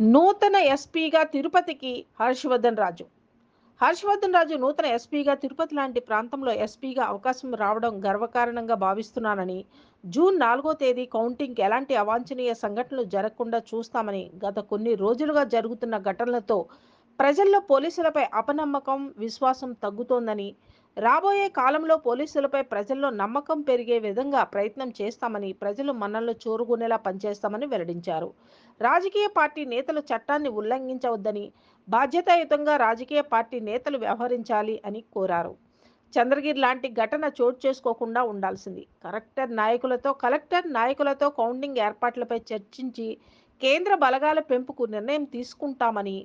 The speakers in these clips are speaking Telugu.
నూతన ఎస్పీగా తిరుపతికి హర్షవర్ధన్ రాజు. హర్షవర్ధన్ రాజు నూతన ఎస్పీగా తిరుపతి లాంటి ప్రాంతంలో ఎస్పీగా అవకాశం రావడం గర్వకారణంగా భావిస్తున్నానని జూన్ నాలుగో తేదీ కౌంటింగ్కి ఎలాంటి అవాంఛనీయ సంఘటనలు జరగకుండా చూస్తామని గత కొన్ని రోజులుగా జరుగుతున్న ఘటనలతో ప్రజల్లో పోలీసులపై అపనమ్మకం విశ్వాసం తగ్గుతోందని రాబోయే కాలంలో పోలీసులపై ప్రజల్లో నమ్మకం పెరిగే విధంగా ప్రయత్నం చేస్తామని ప్రజలు మనల్లో చూరుగునేలా పనిచేస్తామని వెల్లడించారు. రాజకీయ పార్టీ నేతలు చట్టాన్ని ఉల్లంఘించవద్దని బాధ్యతాయుతంగా రాజకీయ పార్టీ నేతలు వ్యవహరించాలి అని కోరారు. చంద్రగిరి లాంటి ఘటన చోటు చేసుకోకుండా ఉండాల్సింది. కలెక్టర్ నాయకులతో కలెక్టర్ నాయకులతో కౌంటింగ్ ఏర్పాట్లపై చర్చించి కేంద్ర బలగాల పెంపుకు నిర్ణయం తీసుకుంటామని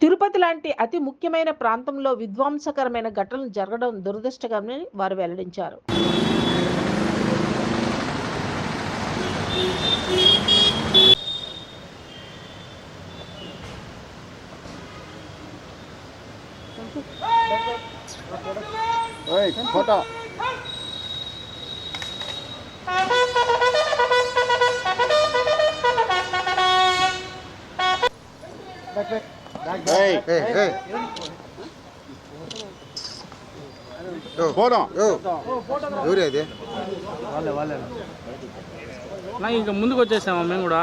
తిరుపతి లాంటి అతి ముఖ్యమైన ప్రాంతంలో విధ్వంసకరమైన ఘటనలు జరగడం దురదృష్టకరమని వారు వెల్లడించారు. ఫోటో. ఏయ్ ఫోటో ఎవరు అది నా ఇంకా ముందుకు వచ్చేసామా మేము కూడా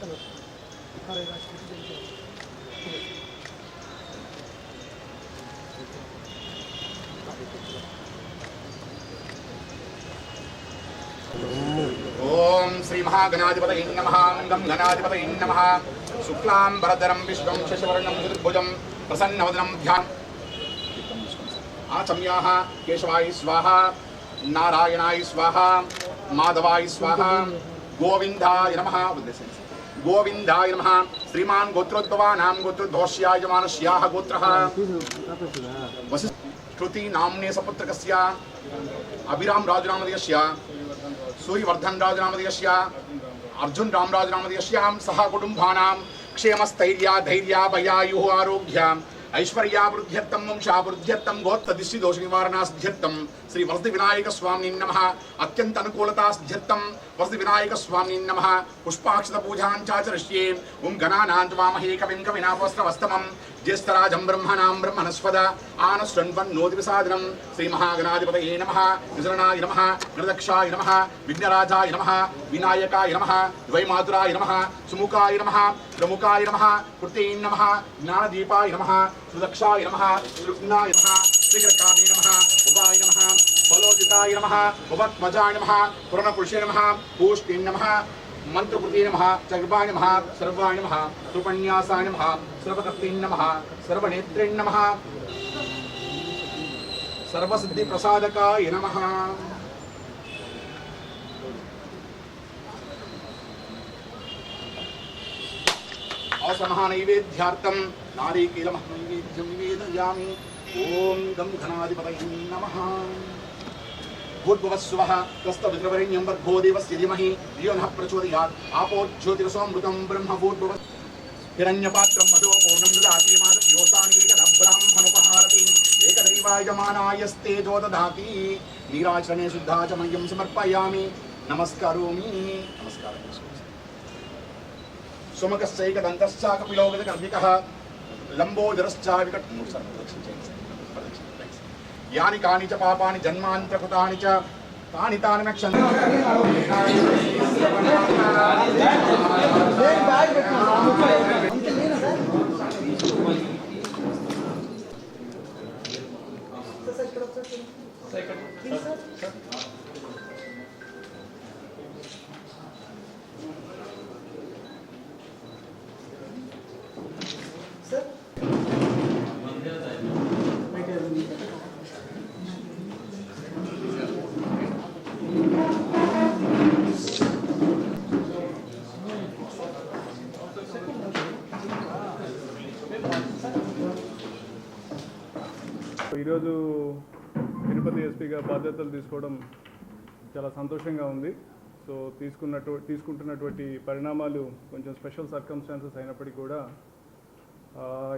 ఓం శ్రీ మహాగణాధిపతయ నమః. గం గణాధిపతయ నమః. శుక్లాం భరధరం విశ్వం శశవర్ణం చతుర్భుజం ప్రసన్నవదనం ధ్యాన్. ఆచమ్యాః కేశవాయ స్వాహ నారాయణాయ స్వాహ మాధవాయ స్వాహ గోవిందాయ నమ. ఉద్దేశించి गोविन्दाय नमः। श्रीमान् गोत्रोद्भवानां गोत्रोद्भवस्यायमानस्याः गोत्रः। श्रुति नाम्ने सपुत्रकस्य अभिराम राजनामदयस्य सूर्यवर्धन राजनामदयस्य अर्जुन रामराजनामदयस्यां सह कुटुम्बानां क्षेमस्थैर्या, धैर्या, भयायुः आरोग्य। ఐశ్వర్యాభివృద్ధ్యర్థం వంశాభివృద్ధ్యర్థం గోత్ర దిశి దోష నివారణాసిద్ధ్యర్థం శ్రీ వసతి వినాయక స్వామి నమ అత్యంత అనుకూలతాసిద్ధ్యర్థం వసతి వినాయక స్వామి నమ పుష్పాక్షత పూజాంచాచరిష్యే ఓం గణానాంత్వామహే కవిం కవినాపస్త్రవస్తమం జ్యేష్ఠరాజం బ్రహ్మణాం బ్రహ్మణస్పద ఆనశృణ్వన్నోతి విసాదనం శ్రీ మహాగణాధిపతయే నమ విజరణాయ నమ గణదక్షాయ నమ విఘ్నరాజాయ నమ వినాయకాయ నమ ద్వైమాతురాయ నమ సుముఖాయ నమ ప్రముఖాయ నమ కృతే నమ జ్ఞానదీపాయ నమ సుదక్షాయ నమ సురుగ్నాయ నమ శ్రీకరకార్య నమ ఉపాయ నమ ఫలోజితాయ నమ ఉపత్మజాయ నమ పురణపురుషే నమ పూష్టి నమ మంత్రకృతే నమ చర్వాయ నమ సర్వాయ నమ సుపన్యాసాయ నమ సర్వకర్తే నమ సర్వనేత్రే నమ సర్వసిద్ధి ప్రసాదకాయ నమ అవసమహ నైవేద్యార్థం నారీకీలమహ నైవేద్యం నివేదయామి ఓం గం ఘనాధిపతయ నమః भूर्भुवस्वः तस्तविद्रवरेण्यं वर्भोदेवस्य धीमहि धियो नः प्रचोदयात्। आपो ज्योतिरसोऽमृतं ब्रह्म भूर्भुव हिरण्यपात्रं मधो पूर्णं ददाति मादयोतानेकदब्राह्मणुपहारति एकदैवायमानायस्तेजो दधाति नीराचरणे शुद्धा च मह्यं समर्पयामि। नमस्करोमि। नमस्कारः। सुमकस्यैकदन्तश्च कपिलोगतकर्मिकः लम्बोदरश्च विकट యాని కాని చ పాపాని జన్మాంతకృతాని చ తాని తాని నక్షంత ఈరోజు తిరుపతి ఎస్పీగా బాధ్యతలు తీసుకోవడం చాలా సంతోషంగా ఉంది. సో తీసుకున్నట్టు తీసుకుంటున్నటువంటి పరిణామాలు కొంచెం స్పెషల్ సర్కమ్స్టాన్సెస్ అయినప్పటికీ కూడా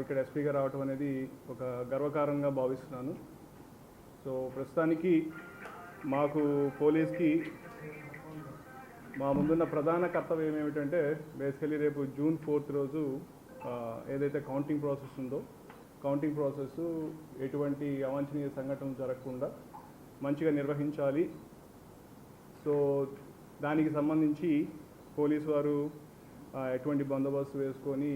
ఇక్కడ ఎస్పీగా రావటం అనేది ఒక గర్వకారంగా భావిస్తున్నాను. సో ప్రస్తుతానికి మాకు పోలీస్కి మా ముందున్న ప్రధాన కర్తవ్యం ఏమిటంటే బేసికలీ రేపు జూన్ ఫోర్త్ రోజు ఏదైతే కౌంటింగ్ ప్రాసెస్ ఉందో కౌంటింగ్ ప్రాసెస్ ఎటువంటి అవాంఛనీయ సంఘటనలు జరగకుండా మంచిగా నిర్వహించాలి. సో దానికి సంబంధించి పోలీసు వారు ఎటువంటి బందోబస్తు వేసుకొని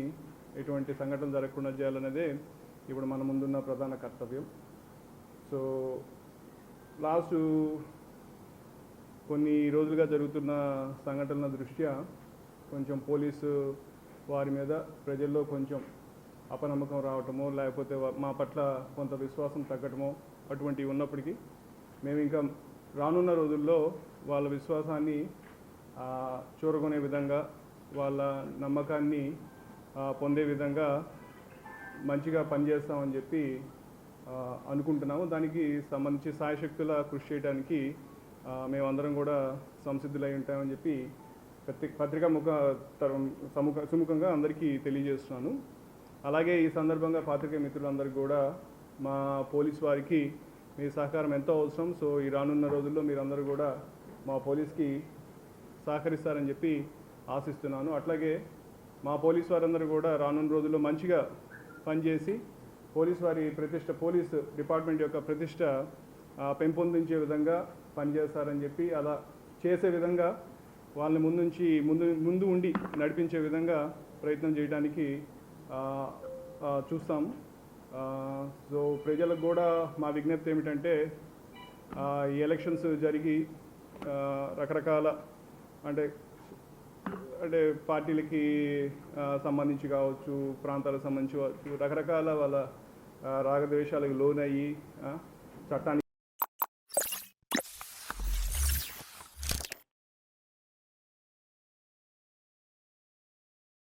ఎటువంటి సంఘటన జరగకుండా చేయాలనేదే ఇప్పుడు మన ముందున్న ప్రధాన కర్తవ్యం. సో లాస్ట్ కొన్ని రోజులుగా జరుగుతున్న సంఘటనల దృష్ట్యా కొంచెం పోలీసు వారి మీద ప్రజల్లో కొంచెం అపనమ్మకం రావటమో లేకపోతే మా పట్ల కొంత విశ్వాసం తగ్గటమో అటువంటివి ఉన్నప్పటికీ మేము ఇంకా రానున్న రోజుల్లో వాళ్ళ విశ్వాసాన్ని చూరగొనే విధంగా వాళ్ళ నమ్మకాన్ని పొందే విధంగా మంచిగా పనిచేస్తామని చెప్పి అనుకుంటున్నాము. దానికి సంబంధించి సాయశక్తుల కృషి చేయడానికి మేమందరం కూడా సంసిద్ధులై ఉంటామని చెప్పి పత్రి పత్రికా ముఖ తరం- సముఖ సుముఖంగా అందరికీ తెలియజేస్తున్నాను. అలాగే ఈ సందర్భంగా పాత్రికేయ మిత్రులందరికీ కూడా మా పోలీస్ వారికి మీ సహకారం ఎంతో అవసరం. సో ఈ రానున్న రోజుల్లో మీరందరూ కూడా మా పోలీస్కి సహకరిస్తారని చెప్పి ఆశిస్తున్నాను. అట్లాగే మా పోలీస్ వారందరూ కూడా రానున్న రోజుల్లో మంచిగా పనిచేసి పోలీస్ వారి ప్రతిష్ట పోలీస్ డిపార్ట్మెంట్ యొక్క ప్రతిష్ట పెంపొందించే విధంగా పనిచేస్తారని చెప్పి అలా చేసే విధంగా వాళ్ళని ముందుంచి ముందు ముందు ఉండి నడిపించే విధంగా ప్రయత్నం చేయడానికి చూస్తాం సో ప్రజలకు కూడా మా విజ్ఞప్తి ఏమిటంటే ఈ ఎలక్షన్స్ జరిగి రకరకాల అంటే అంటే పార్టీలకి సంబంధించి కావచ్చు ప్రాంతాలకు సంబంధించి కావచ్చు రకరకాల వాళ్ళ రాగద్వేషాలకు లోనయ్యి చట్టానికి